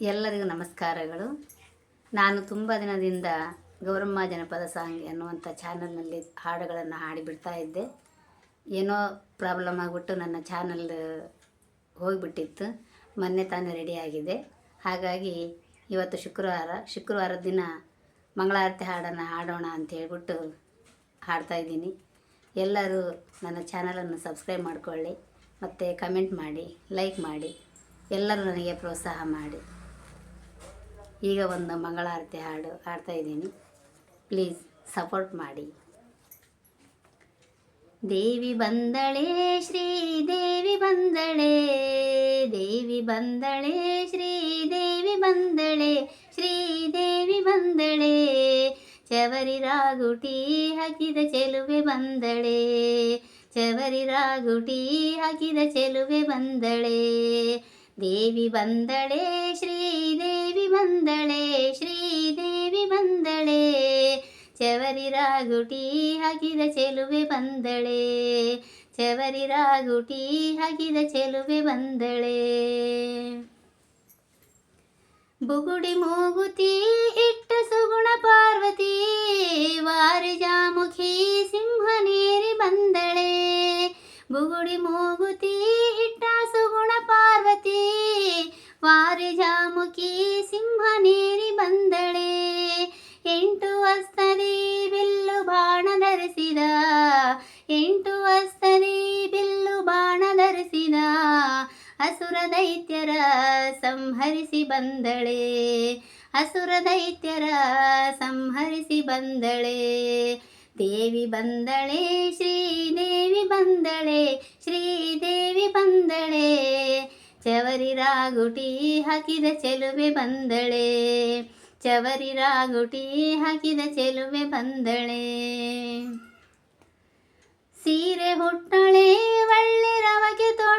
ಎಲ್ಲರಿಗೂ ನಮಸ್ಕಾರಗಳು. ನಾನು ತುಂಬ ದಿನದಿಂದ ಗೌರಮ್ಮ ಜನಪದ ಸಾಂಗ್ ಎನ್ನುವಂಥ ಚಾನಲ್ನಲ್ಲಿ ಹಾಡುಗಳನ್ನು ಹಾಡಿಬಿಡ್ತಾ ಇದ್ದೆ. ಏನೋ ಪ್ರಾಬ್ಲಮ್ ಆಗಿಬಿಟ್ಟು ನನ್ನ ಚಾನಲ್ ಹೋಗಿಬಿಟ್ಟಿತ್ತು. ಮೊನ್ನೆ ತಾನೇ ರೆಡಿಯಾಗಿದೆ ಹಾಗಾಗಿ ಇವತ್ತು ಶುಕ್ರವಾರ ಶುಕ್ರವಾರದ ದಿನ ಮಂಗಳಾರತಿ ಹಾಡನ್ನು ಹಾಡೋಣ ಅಂತ ಹೇಳ್ಬಿಟ್ಟು ಹಾಡ್ತಾ ಇದ್ದೀನಿ. ಎಲ್ಲರೂ ನನ್ನ ಚಾನಲನ್ನು ಸಬ್ಸ್ಕ್ರೈಬ್ ಮಾಡಿಕೊಳ್ಳಿ, ಮತ್ತು ಕಮೆಂಟ್ ಮಾಡಿ, ಲೈಕ್ ಮಾಡಿ, ಎಲ್ಲರೂ ನನಗೆ ಪ್ರೋತ್ಸಾಹ ಮಾಡಿ. ಈಗ ಒಂದು ಮಂಗಳಾರತಿ ಹಾಡು, ಹಾಡ್ತಾ ಇದ್ದೀನಿ. ಪ್ಲೀಸ್ ಸಪೋರ್ಟ್ ಮಾಡಿ. ದೇವಿ ಬಂದಳೆ, ಶ್ರೀ ದೇವಿ ಬಂದಳೆ ದೇವಿ ಬಂದಳೆ, ಶ್ರೀ ದೇವಿ ಬಂದಳೆ, ಶ್ರೀ ದೇವಿ ಬಂದಳೆ, ಚವರಿ ರಾಗುಟಿ ಹಾಕಿದ ಚೆಲುವೆ ಬಂದಳೆ, ಚವರಿ ರಾಗುಟಿ ಹಾಕಿದ ಚೆಲುವೆ ಬಂದಳೆ, ದೇವಿ ಬಂದಳೆ ಶ್ರೀದೇವಿ ಬಂದಳೆ, ಶ್ರೀದೇವಿ ಬಂದಳೆ. ಚವರಿ ರಾಗುಟಿ ಹಾಕಿದ ಚೆಲುವೆ ಬಂದಳೆ. ಚವರಿ ರಾಗುಟಿ ಹಾಕಿದ ಚೆಲುವೆ ಬಂದಳೆ. ಬುಗುಡಿ ಮೂಗುತಿ ಅಸುರ ದೈತ್ಯರ ಸಂಹರಿಸಿ ಬಂದಳೆ. ಅಸುರ ದೈತ್ಯರ ಸಂಹರಿಸಿ ಬಂದಳೆ. ದೇವಿ ಬಂದಳೆ, ಶ್ರೀದೇವಿ ಬಂದಳೆ ಶ್ರೀದೇವಿ ಬಂದಳೆ. ಚವರಿ ರಾಗುಟಿ ಹಾಕಿದ ಚೆಲುವೆ ಬಂದಳೆ. ಚವರಿ ರಾಗುಟಿ ಹಾಕಿದ ಚೆಲುವೆ ಬಂದಳೆ. ಸೀರೆ ಹುಟ್ಟಳೆ ಒಳ್ಳೆ ರವಗೆ ತೊಟ್ಟಳೆ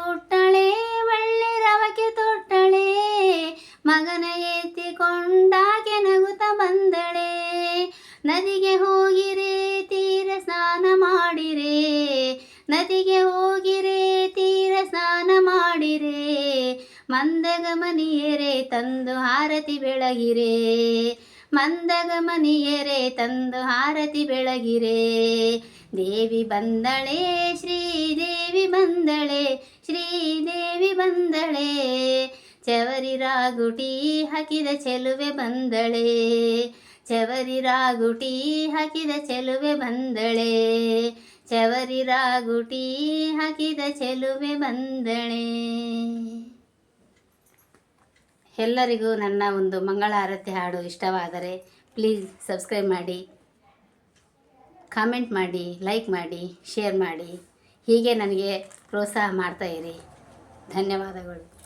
ಸೀರೆ ಉಟ್ಟಳೆ ಒಳ್ಳೆ ರವಕೆ ತೊಟ್ಟಳೆ. ಮಗನ ಎತ್ತಿಕೊಂಡಾಕೆ ನಗುತ ಬಂದಳೆ. ನದಿಗೆ ಹೋಗಿರೆ, ತೀರ ಸ್ನಾನ ಮಾಡಿರೆ. ನದಿಗೆ ಹೋಗಿರೆ, ತೀರ ಸ್ನಾನ ಮಾಡಿರೆ. ಮಂದಗಮನಿಯರೆ, ತಂದು ಹಾರತಿ ಬೆಳಗಿರೆ. ಮಂದಗಮನಿಯರೆ, ತಂದು ಹಾರತಿ ಬೆಳಗಿರೆ. ದೇವಿ ಬಂದಳೆ, ಶ್ರೀದೇವಿ ಬಂದಳೆ ಶ್ರೀದೇವಿ ಬಂದಳೆ. ಚವರಿ ರಾಗುಟಿ ಹಾಕಿದ ಚೆಲುವೆ ಬಂದಳೆ. ಚವರಿ ರಾಗುಟಿ ಹಾಕಿದ ಚೆಲುವೆ ಬಂದಳೆ. ಚವರಿ ರಾಗುಟಿ ಹಾಕಿದ ಚೆಲುವೆ ಬಂದಳೆ. ಎಲ್ಲರಿಗೂ ನನ್ನ ಒಂದು ಮಂಗಳಾರತಿ ಹಾಡು ಇಷ್ಟವಾದರೆ ಪ್ಲೀಸ್ ಸಬ್ಸ್ಕ್ರೈಬ್ ಮಾಡಿ. ಕಾಮೆಂಟ್ ಮಾಡಿ ಲೈಕ್ ಮಾಡಿ ಶೇರ್ ಮಾಡಿ. ಹೀಗೆ ನನಗೆ ಪ್ರೋತ್ಸಾಹ ಮಾಡ್ತಾಯಿರಿ ಧನ್ಯವಾದಗಳು.